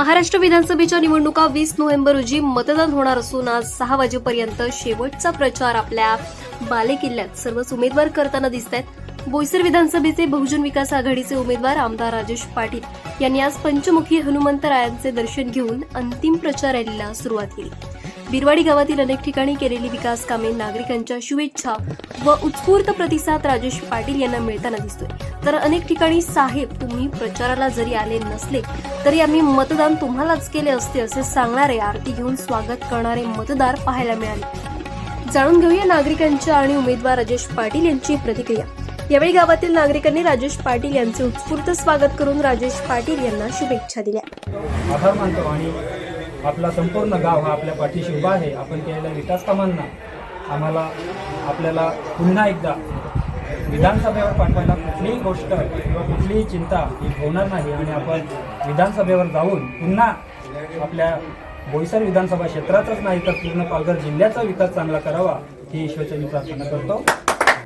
महाराष्ट्र विधानसभेच्या निवडणुका वीस नोव्हेंबर रोजी मतदान होणार असून आज सहा वाजेपर्यंत शेवटचा प्रचार आपल्या बालेकिल्ल्यात. सर्वच उमेदवार करताना दिसत आहेत बोईसर विधानसभेचे बहुजन विकास आघाडीचे उमेदवार आमदार राजेश पाटील यांनी आज पंचमुखी हनुमंतरायांचे दर्शन घेऊन अंतिम प्रचार रॅलीला सुरुवात केली. बिरवाडी गावातील अनेक ठिकाणी केलेली विकास कामे नागरिकांच्या शुभेच्छा व उत्स्फूर्त प्रतिसाद राजेश पाटील यांना मिळताना दिसतोय. तर अनेक ठिकाणी साहेब तुम्ही प्रचाराला जरी आले नसले तरी आम्ही मतदान तुम्हालाच केले असते असे सांगणारे आरती घेऊन स्वागत करणारे मतदार पाहायला मिळाले. जाणून घेऊया नागरिकांच्या आणि उमेदवार राजेश पाटील यांची प्रतिक्रिया. यावेळी गावातील नागरिकांनी राजेश पाटील यांचे उत्स्फूर्त स्वागत करून राजेश पाटील यांना शुभेच्छा दिल्या. आभार मानतो आणि आपला संपूर्ण गाव हा आपल्या पाठीशी उभा आहे. आपण केलेल्या विकास कामांना आम्हाला आपल्याला पुन्हा एकदा विधानसभेवर पाठवायला कुठलीही गोष्ट किंवा कुठलीही चिंता ही होणार नाही आणि आपण विधानसभेवर जाऊन पुन्हा आपल्या बोईसर विधानसभा क्षेत्राचाच नाही तर पूर्ण पालघर जिल्ह्याचा विकास चांगला करावा ही ईश्वरचरणी प्रार्थना करतो.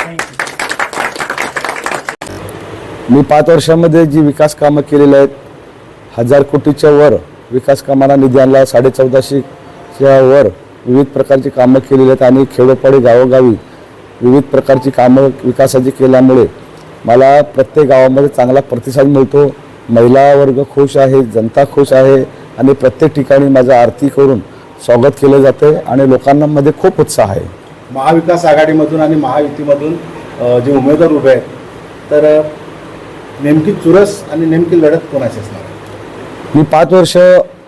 थँक्यू मी पाच वर्षामध्ये जी विकास कामं केलेली आहेत हजार कोटीच्या वर विकास कामाला निधी आणला साडे चौदाशेच्या वर विविध प्रकारची कामं केलेली आहेत आणि खेडोपाडी गावोगावी विविध प्रकारची कामं विकासाची केल्यामुळे मला प्रत्येक गावामध्ये चांगला प्रतिसाद मिळतो. महिला वर्ग खुश आहे जनता खुश आहे आणि प्रत्येक ठिकाणी माझं आरती करून स्वागत केलं जातं आणि लोकांमध्ये खूप उत्साह आहे. महाविकास आघाडीमधून आणि महायुतीमधून जे उमेदवार उभे आहेत तर नेमकी चुरस आणि नेमकी लढत कोणाची असणार? मी पाच वर्ष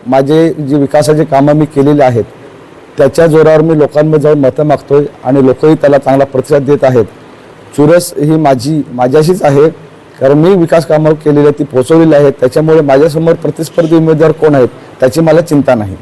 माझे जे विकासाचे कामं मी केलेले आहेत त्याच्या जोरावर मी लोकांमध्ये जाऊन मतं मागतोय आणि लोकही त्याला चांगला प्रतिसाद देत आहेत. चुरस ही माझी माझ्याशीच आहे कारण मी विकास कामं केलेली आहेत ती पोचवलेली आहेत त्याच्यामुळे माझ्यासमोर प्रतिस्पर्धी उमेदवार कोण आहेत त्याची मला चिंता नाही.